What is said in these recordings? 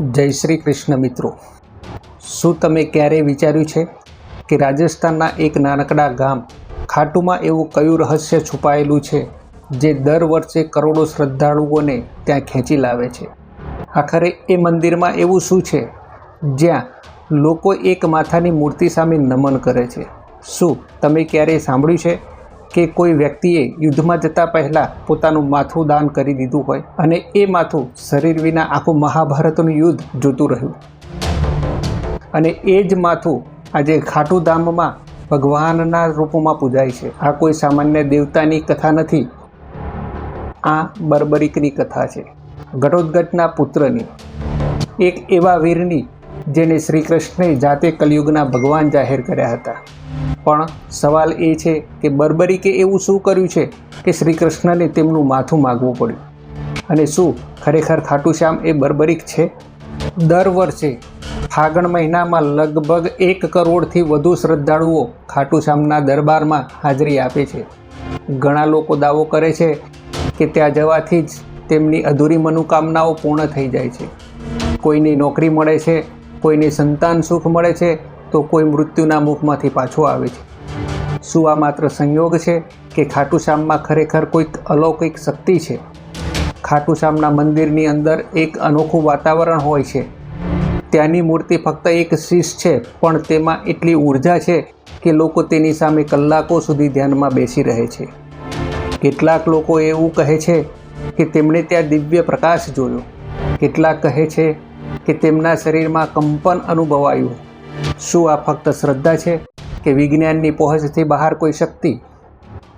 જય શ્રી કૃષ્ણ મિત્રો. શું તમે ક્યારેય વિચાર્યું છે કે રાજસ્થાનના એક નાનકડા ગામ ખાટુમાં એવું કયું રહસ્ય છુપાયેલું છે જે દર વર્ષે કરોડો શ્રદ્ધાળુઓને ત્યાં ખેંચી લાવે છે? આખરે એ મંદિરમાં એવું શું છે? જ્યાં લોકો એક માથાની મૂર્તિ સામે નમન કરે છે. શું તમે ક્યારેય સાંભળ્યું છે કે કોઈ વ્યક્તિએ યુદ્ધમાં જતા પહેલાં પોતાનું માથું દાન કરી દીધું હોય અને એ માથું શરીર વિના આખું મહાભારતનું યુદ્ધ જોતું રહ્યું. અને એ જ માથું આજે ખાટુ ધામમાં ભગવાનના રૂપમાં પૂજાય છે. આ કોઈ સામાન્ય દેવતાની કથા નથી. આ બર્બરિકની કથા છે. ઘટોત્કચના પુત્રની. એક એવા વીરની જેને શ્રી કૃષ્ણે જાતે કલયુગના ભગવાન જાહેર કર્યા હતા. પણ સવાલ એ છે કે બર્બરીકે એવું શું કર્યું છે કે શ્રી કૃષ્ણને તેમનું માથું માગવું પડ્યું? અને શું ખરેખર ખાટુ શ્યામ એ બર્બરીક છે? દર વર્ષે ફાગણ મહિનામાં લગભગ એક કરોડથી વધુ શ્રદ્ધાળુઓ ખાટુ શ્યામના દરબારમાં હાજરી આપે છે. ઘણા લોકો દાવો કરે છે કે ત્યાં જવાથી જ તેમની અધૂરી મનોકામનાઓ પૂર્ણ થઈ જાય છે. કોઈની નોકરી મળે છે, કોઈને સંતાન સુખ મળે છે તો કોઈ મૃત્યુના મુખમાંથી પાછો આવે છે. શું આ માત્ર સંયોગ છે કે ખાટુ શ્યામમાં ખરેખર કોઈક અલૌકિક શક્તિ છે? ખાટુ શ્યામના મંદિરની અંદર એક અનોખું વાતાવરણ હોય છે. ત્યાંની મૂર્તિ ફક્ત એક શીશ છે, પણ તેમાં એટલી ઊર્જા છે કે લોકો તેની સામે કલાકો સુધી ધ્યાનમાં બેસી રહે છે. કેટલાક લોકો એવું કહે છે કે તેમણે ત્યાં દિવ્ય પ્રકાશ જોયો. કેટલાક કહે છે કે તેમના શરીરમાં કંપન અનુભવાયું. શું આ ફક્ત શ્રદ્ધા છે કે વિજ્ઞાનની પહોંચથી બહાર કોઈ શક્તિ?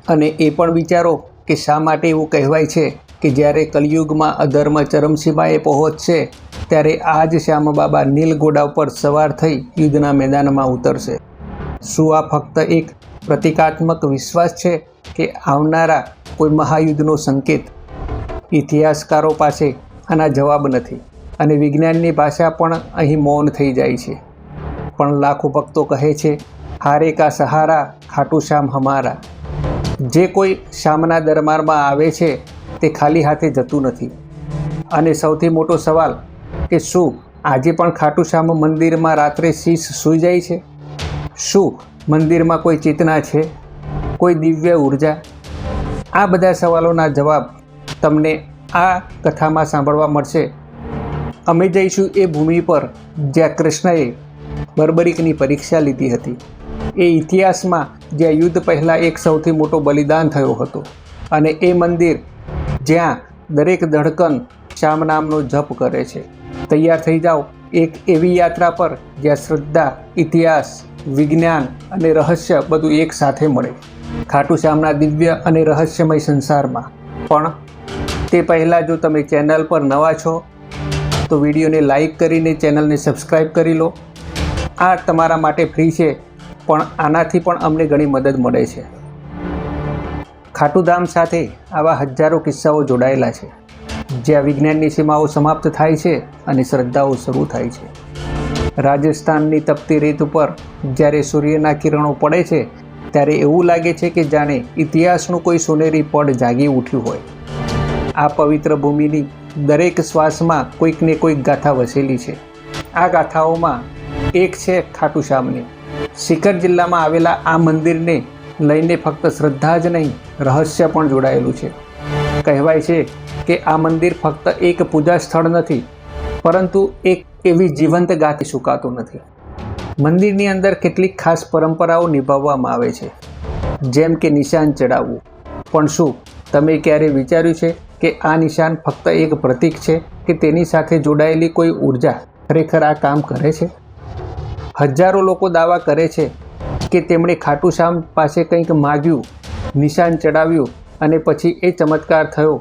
અને એ પણ વિચારો કે શા માટે એવું કહેવાય છે કે જ્યારે કલયુગમાં અધર્મ ચરમસીમાએ પહોંચશે, ત્યારે આ જ શ્યામ બાબા નીલ ઘોડા ઉપર સવાર થઈ યુદ્ધના મેદાનમાં ઉતરશે. શું આ ફક્ત એક પ્રતિકાત્મક વિશ્વાસ છે કે આવનારા કોઈ મહાયુદ્ધનો સંકેત? ઇતિહાસકારો પાસે આના જવાબ નથી અને વિજ્ઞાનની ભાષા પણ અહીં મૌન થઈ જાય છે. પણ લાખો ભક્તો કહે છે, હારે કા સહારા, ખાટુ શ્યામ હમારા. જે કોઈ શ્યામના દરબારમાં આવે છે, તે ખાલી હાથે જતું નથી. અને સૌથી મોટો સવાલ કે શું આજે પણ ખાટુ શ્યામ મંદિરમાં રાત્રે શીશ સૂઈ જાય છે? શું મંદિરમાં કોઈ ચેતના છે? કોઈ દિવ્ય ઊર્જા? આ બધા સવાલોના જવાબ તમને આ કથામાં સાંભળવા મળશે. અમે જઈશું એ ભૂમિ પર જ્યાં કૃષ્ણએ બર્બરિકની પરીક્ષા લીધી હતી. એ ઇતિહાસમાં જ્યાં યુદ્ધ પહેલાં એક સૌથી મોટો બલિદાન થયો હતો અને એ મંદિર જ્યાં દરેક ધડકન શ્યામ નામનો જપ કરે છે. તૈયાર થઈ જાઓ એક એવી યાત્રા પર જ્યાં શ્રદ્ધા, ઇતિહાસ, વિજ્ઞાન અને રહસ્ય બધું એક સાથે મળે. ખાટુ શ્યામના દિવ્ય અને રહસ્યમય સંસારમાં. પણ તે પહેલાં જો તમે ચેનલ પર નવા છો, તો વિડીયોને લાઈક કરીને ચેનલને સબસ્ક્રાઈબ કરી લો. આ તમારા માટે ફ્રી છે, પણ આનાથી પણ અમને ઘણી મદદ મળે છે. ખાટુધામ સાથે આવા હજારો કિસ્સાઓ જોડાયેલા છે, જ્યાં વિજ્ઞાનની સીમાઓ સમાપ્ત થાય છે અને શ્રદ્ધાઓ શરૂ થાય છે. રાજસ્થાનની તપતી રીત ઉપર જ્યારે સૂર્યના કિરણો પડે છે, ત્યારે એવું લાગે છે કે જાણે ઇતિહાસનું કોઈ સોનેરી પડ જાગી ઉઠ્યું હોય. આ પવિત્ર ભૂમિની દરેક શ્વાસમાં કોઈકને કોઈક ગાથા વસેલી છે. આ ગાથાઓમાં એક છે ખાટુ શ્યામની સિકર જિલ્લામાં આવેલા આ મંદિરને લઈને ફક્ત શ્રદ્ધા જ નહીં, રહસ્ય પણ જોડાયેલું છે. કહેવાય છે કે આ મંદિર ફક્ત એક પૂજા સ્થળ નથી, પરંતુ એક એવી જીવંત ગાથી સુકાતું નથી. મંદિરની અંદર કેટલીક ખાસ પરંપરાઓ નિભાવવામાં આવે છે, જેમ કે નિશાન ચડાવવું. પણ શું તમે ક્યારે વિચાર્યું છે કે આ નિશાન ફક્ત એક પ્રતીક છે કે તેની સાથે જોડાયેલી કોઈ ઊર્જા ખરેખર આ કામ કરે છે? હજારો લોકો દાવા કરે છે કે તેમણે ખાટુ શ્યામ પાસે કંઈક માગ્યું, નિશાન ચડાવ્યું અને પછી એ ચમત્કાર થયો,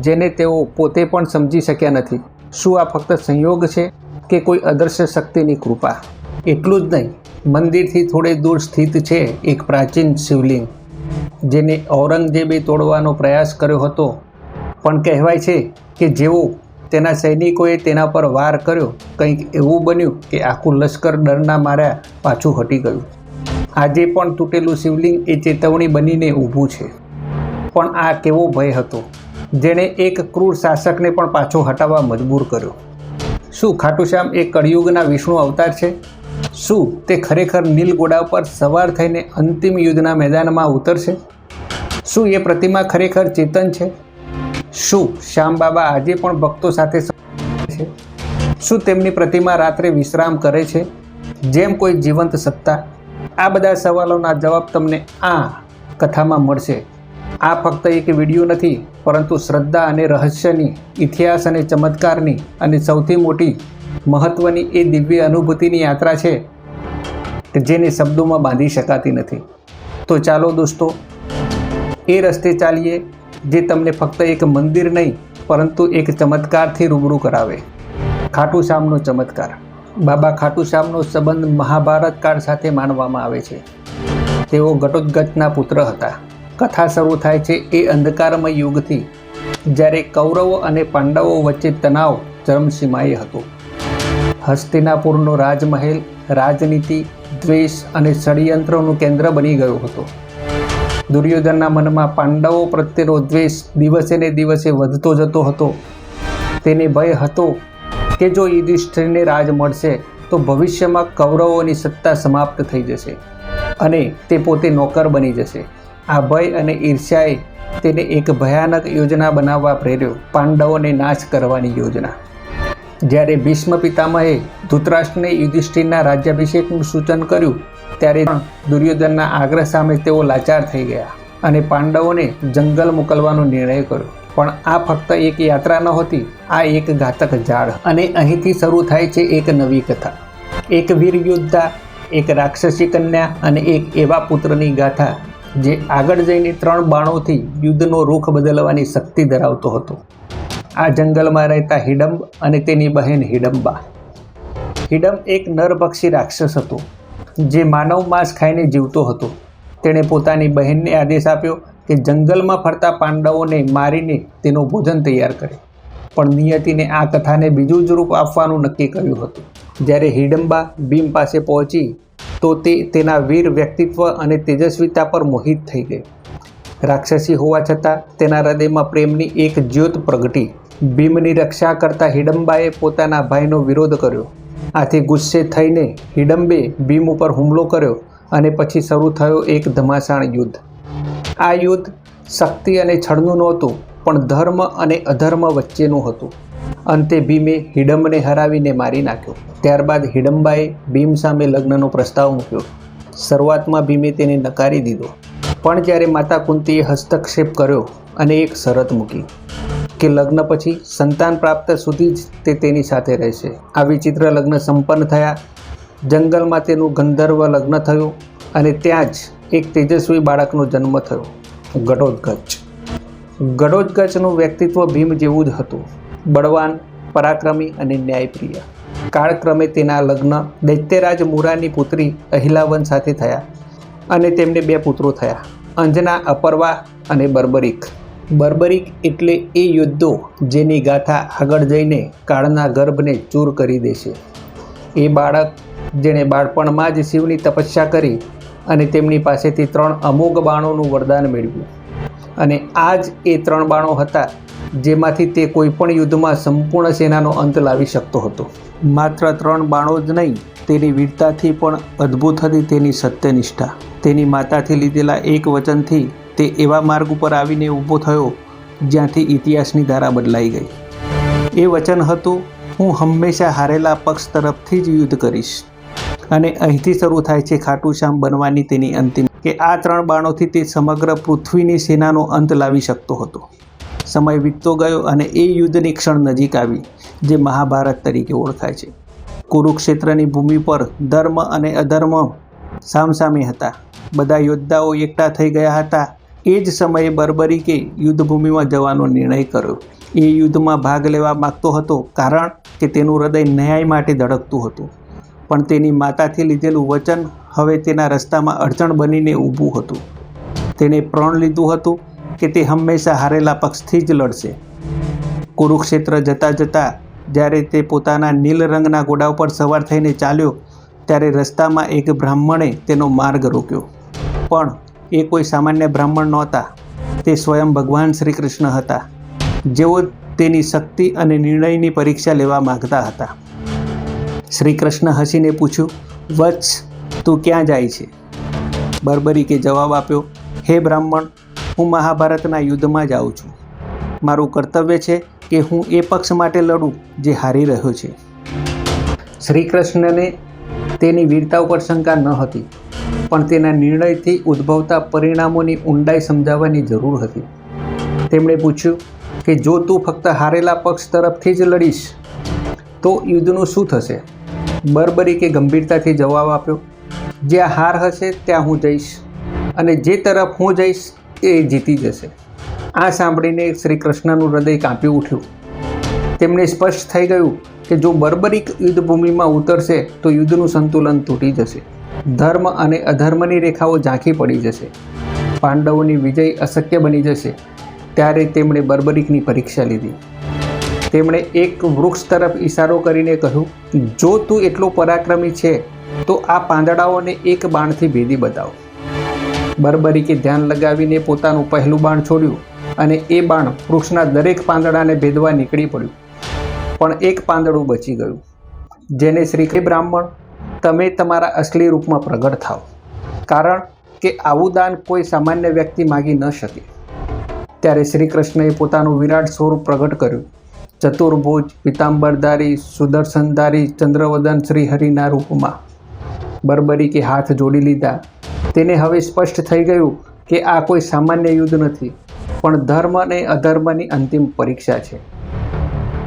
જેને તેઓ પોતે પણ સમજી શક્યા નથી. શું આ ફક્ત સંયોગ છે કે કોઈ અદર્શ્ય શક્તિની કૃપા? એટલું જ નહીં, મંદિરથી થોડે દૂર સ્થિત છે એક પ્રાચીન શિવલિંગ, જેને ઔરંગઝેબે તોડવાનો પ્રયાસ કર્યો હતો. પણ કહેવાય છે કે જેવો તેના સૈનિકોએ તેના પર વાર કર્યો. કંઈક એવું બન્યું કે આખું લશ્કર ડરના માર્યા પાછું હટી ગયું. આજે પણ તૂટેલું શિવલિંગ એ ચેતવણી બનીને ઊભું છે. પણ આ કેવો ભય હતો? જેણે એક ક્રૂર શાસકને પણ પાછો હટાવવા મજબૂર કર્યો. શું ખાટુશ્યામ એ કળિયુગના વિષ્ણુ અવતાર છે? શું તે ખરેખર નીલ ઘોડા પર સવાર થઈને અંતિમ યુદ્ધના મેદાનમાં ઉતરશે? શું એ પ્રતિમા ખરેખર ચેતન છે? શું શ્યામ બાબા આજે પણ ભક્તો સાથે છે? શું તેમની પ્રતિમા રાત્રે વિશ્રામ કરે છે? જેમ કોઈ જીવંત સત્તા? આ બધા સવાલોના જવાબ તમને આ કથામાં મળશે. આ ફક્ત એક વીડિયો નથી, પરંતુ શ્રદ્ધા અને રહસ્યની, ઇતિહાસ અને ચમત્કારની અને સૌથી મોટી મહત્ત્વની એ દિવ્ય અનુભૂતિની યાત્રા છે, કે જેને શબ્દોમાં બાંધી શકાતી નથી. તો ચાલો દોસ્તો, એ રસ્તે ચાલીએ. જે તમને ફક્ત એક મંદિર નહીં, પરંતુ એક ચમત્કારથી રૂબરૂ કરાવે. ખાટુ શ્યામનો ચમત્કાર. બાબા ખાટુ શ્યામનો સંબંધ મહાભારત કાળ સાથે માનવામાં આવે છે. તેઓ ઘટોત્કચના પુત્ર હતા. કથા શરૂ થાય છે એ અંધકારમય યુગથી, જ્યારે કૌરવો અને પાંડવો વચ્ચે તણાવ ચરમસીમાએ હતો. હસ્તિનાપુરનો રાજમહેલ, રાજનીતિ, દ્વેષ અને ષડયંત્રનું કેન્દ્ર બની ગયો હતો. દુર્યોધનના મનમાં પાંડવો પ્રત્યેનો દ્વેષ દિવસે ને દિવસે વધતો જતો હતો. તેને ભય હતો કે જો યુધિષ્ઠિરને રાજ મળશે, તો ભવિષ્યમાં કૌરવોની સત્તા સમાપ્ત થઈ જશે અને તે પોતે નોકર બની જશે. આ ભય અને ઈર્ષ્યાએ તેને એક ભયાનક યોજના બનાવવા પ્રેર્યો. પાંડવોને નાશ કરવાની યોજના. જ્યારે ભીષ્મ પિતામહે ધૃતરાષ્ટ્રને યુધિષ્ઠિરના રાજ્યાભિષેકનું સૂચન કર્યું ત્યારે દુર્યોધનના આગ્રહ સામે તેઓ લાચાર થઈ ગયા અને પાંડવોને જંગલ મોકલવાનો નિર્ણય કર્યો. પણ આ ફક્ત એક યાત્રા નહોતી આ એક ઘાતક ઝાડ. અને અહીંથી શરૂ થાય છે એક નવી કથા. એક વીર યોદ્ધા, એક રાક્ષસી કન્યા અને એક એવા પુત્રની ગાથા, જે આગળ જઈને ત્રણ બાણોથી યુદ્ધનો રૂખ બદલવાની શક્તિ ધરાવતો હતો. આ જંગલમાં રહેતા હિડમ્બ અને તેની બહેન હિડમ્બા હિડમ્બ એક નરભક્ષી રાક્ષસ હતો. જે માનવ માંસ ખાઈને જીવતો હતો. તેણે પોતાની બહેનને આદેશ આપ્યો કે જંગલમાં ફરતા પાંડવોને મારીને તેનું ભોજન તૈયાર કરે. પણ નિયતિને આ કથાને બીજું જ રૂપ આપવાનું નક્કી કર્યું હતું. જ્યારે હિડમ્બા ભીમ પાસે પહોંચી, તો તે તેના વીર વ્યક્તિત્વ અને તેજસ્વીતા પર મોહિત થઈ ગઈ. રાક્ષસી હોવા છતાં તેના હૃદયમાં પ્રેમની એક જ્યોત પ્રગટી. ભીમની રક્ષા કરતા હિડમ્બાએ પોતાના ભાઈનો વિરોધ કર્યો. આથી ગુસ્સે થઈને હિડમ્બે ભીમ ઉપર હુમલો કર્યો અને પછી શરૂ થયો એક ધમાસાણ યુદ્ધ. આ યુદ્ધ શક્તિ અને છળનું નહોતું, પણ ધર્મ અને અધર્મ વચ્ચેનું હતું. અંતે ભીમે હિડમ્બને હરાવીને મારી નાખ્યો. ત્યારબાદ હિડમ્બાએ ભીમ સામે લગ્નનો પ્રસ્તાવ મૂક્યો. શરૂઆતમાં ભીમે તેને નકારી દીધો. પણ જ્યારે માતા કુંતીએ હસ્તક્ષેપ કર્યો અને એક શરત મૂકી. કે લગ્ન પછી સંતાન પ્રાપ્ત સુધી જ તે તેની સાથે રહેશે. આ વિચિત્ર લગ્ન સંપન્ન થયા. જંગલમાં તેનું ગંધર્વ લગ્ન થયું અને ત્યાં જ એક તેજસ્વી બાળકનો જન્મ થયો. ગડોદગચ ગડોદગચનું વ્યક્તિત્વ ભીમ જેવું જ હતું. બળવાન, પરાક્રમી અને ન્યાયપ્રિય. કાળક્રમે તેના લગ્ન દૈત્યરાજ મુરાની પુત્રી અહિલાવન સાથે થયા અને તેમને બે પુત્રો થયા. અંજના, અપર્વા અને બર્બરિક બર્બરિક એટલે એ યુદ્ધો જેની ગાથા આગળ જઈને કાળના ગર્ભને ચૂર કરી દેશે. એ બાળક, જેણે બાળપણમાં જ શિવની તપસ્યા કરી અને તેમની પાસેથી ત્રણ અમોઘ બાણોનું વરદાન મેળવ્યું. અને આ જ એ ત્રણ બાણો હતા, જેમાંથી તે કોઈપણ યુદ્ધમાં સંપૂર્ણ સેનાનો અંત લાવી શકતો હતો. માત્ર ત્રણ બાણો જ નહીં, તેની વીરતાથી પણ અદ્ભુત હતી તેની સત્યનિષ્ઠા. તેની માતાથી લીધેલા એક વચનથી તે એવા માર્ગ ઉપર આવીને ઊભો થયો જ્યાંથી ઇતિહાસની ધારા બદલાઈ ગઈ. એ વચન હતું, હું હંમેશા હારેલા પક્ષ તરફથી જ યુદ્ધ કરીશ. અને અહીંથી શરૂ થાય છે ખાટુ શ્યામ બનવાની તેની અંતિમ. કે આ ત્રણ બાણોથી તે સમગ્ર પૃથ્વીની સેનાનો અંત લાવી શકતો હતો. સમય વીતતો ગયો અને એ યુદ્ધની ક્ષણ નજીક આવી, જે મહાભારત તરીકે ઓળખાય છે. કુરુક્ષેત્રની ભૂમિ પર ધર્મ અને અધર્મ સામસામે હતા. બધા યોદ્ધાઓ એકઠા થઈ ગયા હતા એ જ સમયે બર્બરીકે યુદ્ધભૂમિમાં જવાનો નિર્ણય કર્યો. એ યુદ્ધમાં ભાગ લેવા માગતો હતો કારણ કે તેનું હૃદય ન્યાય માટે ધડકતું હતું. પણ તેની માતાથી લીધેલું વચન હવે તેના રસ્તામાં અડચણ બનીને ઊભું હતું. તેણે પ્રણ લીધું હતું કે તે હંમેશા હારેલા પક્ષથી જ લડશે. કુરુક્ષેત્ર જતાં જતાં જ્યારે તે પોતાના નીલ રંગના ઘોડા ઉપર સવાર થઈને ચાલ્યો, ત્યારે રસ્તામાં એક બ્રાહ્મણે તેનો માર્ગ રોક્યો. પણ એ કોઈ સામાન્ય બ્રાહ્મણ નહોતા. તે સ્વયં ભગવાન શ્રી કૃષ્ણ હતા. જેઓ તેની શક્તિ અને નિર્ણયની પરીક્ષા લેવા માંગતા હતા. શ્રી કૃષ્ણ હસીને પૂછ્યું, વત્સ, તું ક્યાં જાય છે? બર્બરીકે જવાબ આપ્યો, હે બ્રાહ્મણ, હું મહાભારતના યુદ્ધમાં જાઉં છું. મારું કર્તવ્ય છે કે હું એ પક્ષ માટે લડું જે હારી રહ્યો છે. શ્રી કૃષ્ણને તેની વીરતા ઉપર શંકા ન હતી. પણ તેના નિર્ણયથી ઉદ્ભવતા પરિણામોની ઊંડાઈ સમજાવવાની જરૂર હતી. તેમણે પૂછ્યું કે જો તું ફક્ત હારેલા પક્ષ તરફથી જ લડીશ, તો યુદ્ધનું શું થશે? બરબરીકે ગંભીરતાથી જવાબ આપ્યો, જ્યાં હાર હશે, ત્યાં હું જઈશ અને જે તરફ હું જઈશ, એ જીતી જશે. આ સાંભળીને શ્રી કૃષ્ણનું હૃદય કાંપી ઉઠ્યું. તેમને સ્પષ્ટ થઈ ગયું કે જો બર્બરિક યુદ્ધભૂમિમાં ઉતરશે, તો યુદ્ધનું સંતુલન તૂટી જશે. ધર્મ અને અધર્મની રેખાઓ ઝાંખી પડી જશે. પાંડવોની વિજય અશક્ય બની જશે. ત્યારે તેમણે બર્બરિકની પરીક્ષા લીધી. તેમણે એક વૃક્ષ તરફ ઈશારો કરીને કહ્યું, જો તું એટલો પરાક્રમી છે, તો આ પાંદડાઓને એક બાણથી ભેદી બતાવ. બર્બરીકે ધ્યાન લગાવીને પોતાનું પહેલું બાણ છોડ્યું અને એ બાણ વૃક્ષના દરેક પાંદડાને ભેદવા નીકળી પડ્યું. પણ એક પાંદડું બચી ગયું, જેને શ્રી બ્રાહ્મણ તમે તમારા અસલી રૂપમાં પ્રગટ થાવ કારણ કે આવું દાન કોઈ સામાન્ય વ્યક્તિ માગી ન શકે. ત્યારે શ્રી કૃષ્ણએ પોતાનું વિરાટ સ્વરૂપ પ્રગટ કર્યું. ચતુર્ભુજ, પિતાંબરધારી, સુદર્શનધારી, ચંદ્રવદન શ્રી હરિના રૂપમાં બરબરીકે હાથ જોડી લીધા. તેને હવે સ્પષ્ટ થઈ ગયું કે આ કોઈ સામાન્ય યુદ્ધ નથી, પણ ધર્મ અને અધર્મની અંતિમ પરીક્ષા છે.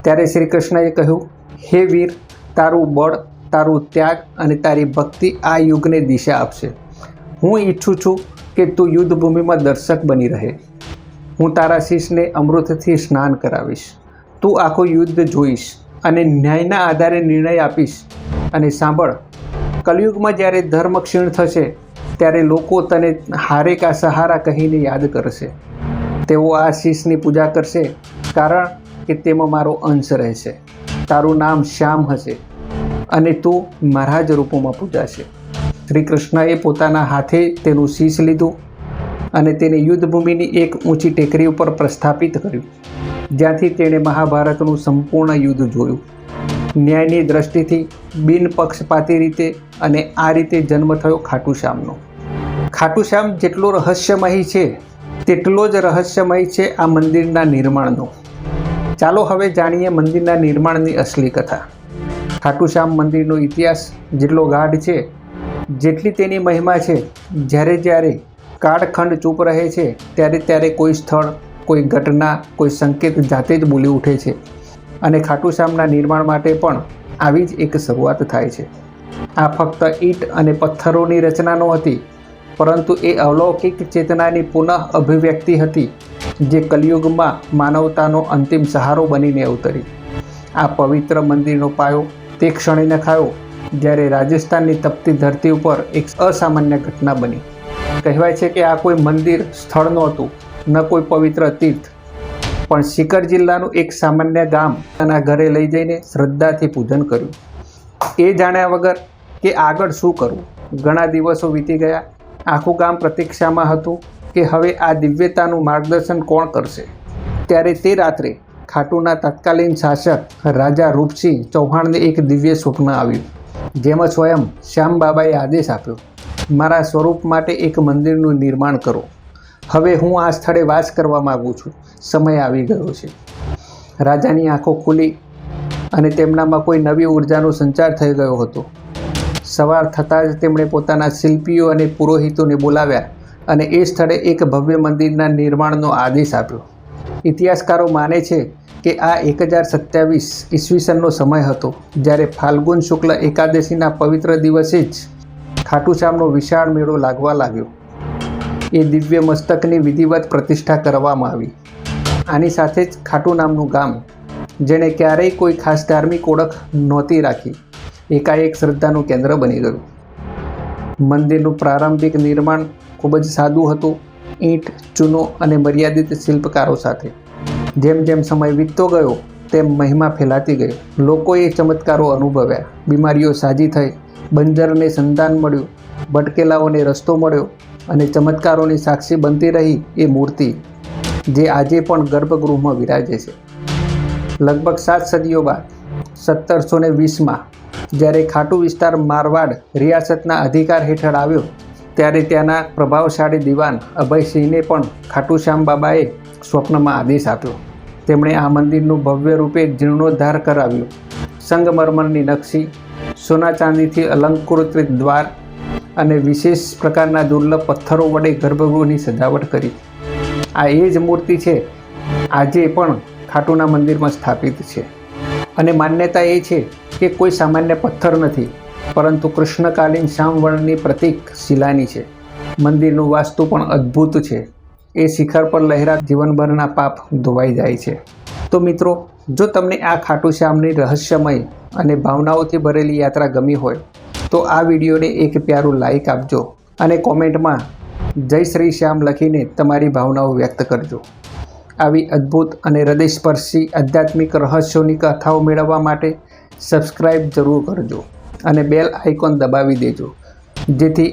ત્યારે શ્રી કૃષ્ણએ કહ્યું, હે વીર, તારું બળ તારું ત્યાગ અને તારી ભક્તિ આ યુગને દિશા આપશે. હું ઈચ્છું છું કે તું યુદ્ધભૂમિમાં દર્શક બની રહે. હું તારા શીશને અમૃતથી સ્નાન કરાવીશ. તું આખું યુદ્ધ જોઈશ અને ન્યાયના આધારે નિર્ણય આપીશ. અને સાંભળ, કલયુગમાં જ્યારે ધર્મ ક્ષીણ થશે, ત્યારે લોકો તને હારે કા સહારા કહીને યાદ કરશે. તેઓ આ શીશની પૂજા કરશે કારણ કે તેમાં મારો અંશ રહેશે. તારું નામ શ્યામ હશે. અને તું મારા જ રૂપોમાં પૂજાશે. શ્રી કૃષ્ણએ પોતાના હાથે તેનું શીશ લીધું અને તેને યુદ્ધભૂમિની એક ઊંચી ટેકરી ઉપર પ્રસ્થાપિત કર્યું. જ્યાંથી તેણે મહાભારતનું સંપૂર્ણ યુદ્ધ જોયું. ન્યાયની દ્રષ્ટિથી બિનપક્ષપાતી રીતે અને આ રીતે જન્મ થયો ખાટુશ્યામનો. ખાટુશ્યામ જેટલો રહસ્યમય છે, તેટલો જ રહસ્યમય છે આ મંદિરના નિર્માણનો. ચાલો હવે જાણીએ મંદિરના નિર્માણની અસલી કથા. ખાટુ શ્યામ મંદિરનો ઇતિહાસ જેટલો ગાઢ છે, જેટલી તેની મહિમા છે, જ્યારે જ્યારે કાળખંડ ચૂપ રહે છે, ત્યારે ત્યારે કોઈ સ્થળ, કોઈ ઘટના, કોઈ સંકેત જાતે જ બોલી ઉઠે છે. અને ખાટુશ્યામના નિર્માણ માટે પણ આવી જ એક શરૂઆત થાય છે. આ ફક્ત ઈંટ અને પથ્થરોની રચના નહોતી, પરંતુ એ અલૌકિક ચેતનાની પુનઃ અભિવ્યક્તિ હતી, જે કલિયુગમાં માનવતાનો અંતિમ સહારો બનીને અવતરી. આ પવિત્ર મંદિરનો પાયો તે ક્ષણીને ખાયો, જ્યારે રાજસ્થાનની તપતી ધરતી ઉપર એક અસામાન્ય ઘટના બની. કહેવાય છે કે આ કોઈ મંદિર, સ્થળ નહોતું, ન કોઈ પવિત્ર તીર્થ. પણ સિકર જિલ્લાનું એક સામાન્ય ગામ તેના ઘરે લઈ જઈને શ્રદ્ધાથી પૂજન કર્યું. એ જાણ્યા વગર કે આગળ શું કરવું? ઘણા દિવસો વીતી ગયા. આખું ગામ પ્રતીક્ષામાં હતું કે હવે આ દિવ્યતાનું માર્ગદર્શન કોણ કરશે? ત્યારે તે રાત્રે ખાટુના તત્કાલીન શાસક રાજા રૂપસિંહ ચૌહાણને એક દિવ્ય સ્વપ્ન આવ્યું, જેમાં સ્વયં શ્યામબાબાએ આદેશ આપ્યો, મારા સ્વરૂપ માટે એક મંદિરનું નિર્માણ કરો. હવે હું આ સ્થળે વાસ કરવા માગું છું. સમય આવી ગયો છે. રાજાની આંખો ખુલી અને તેમનામાં કોઈ નવી ઉર્જાનો સંચાર થઈ ગયો હતો. સવાર થતાં જ તેમણે પોતાના શિલ્પીઓ અને પુરોહિતોને બોલાવ્યા અને એ સ્થળે એક ભવ્ય મંદિરના નિર્માણનો આદેશ આપ્યો. ઇતિહાસકારો માને છે કે આ એક હજાર સત્યાવીસ ઈસવીસનનો સમય હતો, જ્યારે ફાલ્ગુન શુક્લ એકાદશીના પવિત્ર દિવસે જ ખાટુશ્યામનો વિશાળ મેળો લાગવા લાગ્યો. એ દિવ્ય મસ્તકની વિધિવત પ્રતિષ્ઠા કરવામાં આવી. આની સાથે જ ખાટુ નામનું ગામ, જેણે ક્યારેય કોઈ ખાસ ધાર્મિક ઓળખ નહોતી રાખી, એકાએક શ્રદ્ધાનું કેન્દ્ર બની ગયું. મંદિરનું પ્રારંભિક નિર્માણ ખૂબ જ સાદું હતું. ઈંટ, ચૂનો અને મર્યાદિત શિલ્પકારો સાથે. જેમ જેમ સમય વીતતો ગયો, તેમ મહિમા ફેલાતી ગઈ. લોકોએ ચમત્કારો અનુભવ્યા. બીમારીઓ સાજી થઈ. બંજરને સંતાન મળ્યું. ભટકેલાઓને રસ્તો મળ્યો અને ચમત્કારોની સાક્ષી બનતી રહી એ મૂર્તિ, જે આજે પણ ગર્ભગૃહમાં વિરાજે છે. લગભગ સાત સદીઓ બાદ, સત્તરસો ને વીસમાં, જ્યારે ખાટુ વિસ્તાર મારવાડ રિયાસતના અધિકાર હેઠળ આવ્યો ત્યારે ત્યાંના પ્રભાવશાળી દિવાન અભયસિંહને પણ ખાટુશ્યામ બાબાએ સ્વપ્નમાં આદેશ આપ્યો. તેમણે આ મંદિરનું ભવ્ય રૂપે જીર્ણોદ્ધાર કરાવ્યું. સંગમરમરની નકશી, સોના ચાંદીથી અલંકૃત દ્વાર અને વિશેષ પ્રકારના દુર્લભ પથ્થરો વડે ગર્ભગૃહની સજાવટ કરી. આ એ જ મૂર્તિ છે, આજે પણ ખાટુના મંદિરમાં સ્થાપિત છે. અને માન્યતા એ છે કે કોઈ સામાન્ય પથ્થર નથી. પરંતુ કૃષ્ણકાલીન શ્યામવર્ણની પ્રતીક શિલાની છે. મંદિરનું વાસ્તુ પણ અદ્ભુત છે. એ શિખર પર લહેરા જીવનભરના પાપ ધોવાઈ જાય છે. તો મિત્રો, જો તમને આ ખાટુ શ્યામની રહસ્યમય અને ભાવનાઓથી ભરેલી યાત્રા ગમી હોય, તો આ વિડીયોને એક પ્યારું લાઈક આપજો અને કોમેન્ટમાં જય શ્રી શ્યામ લખીને તમારી ભાવનાઓ વ્યક્ત કરજો. આવી અદ્ભુત અને હૃદયસ્પર્શી આધ્યાત્મિક રહસ્યોની કથાઓ મેળવવા માટે સબસ્ક્રાઈબ જરૂર કરજો. અને બેલ આઇકોન દબાવી દેજો, જેથી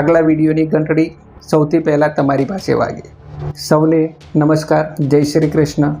આગલા વિડીયોની ઘંટડી સૌથી પહેલાં તમારી પાસે વાગે. સૌને નમસ્કાર, જય શ્રી કૃષ્ણ.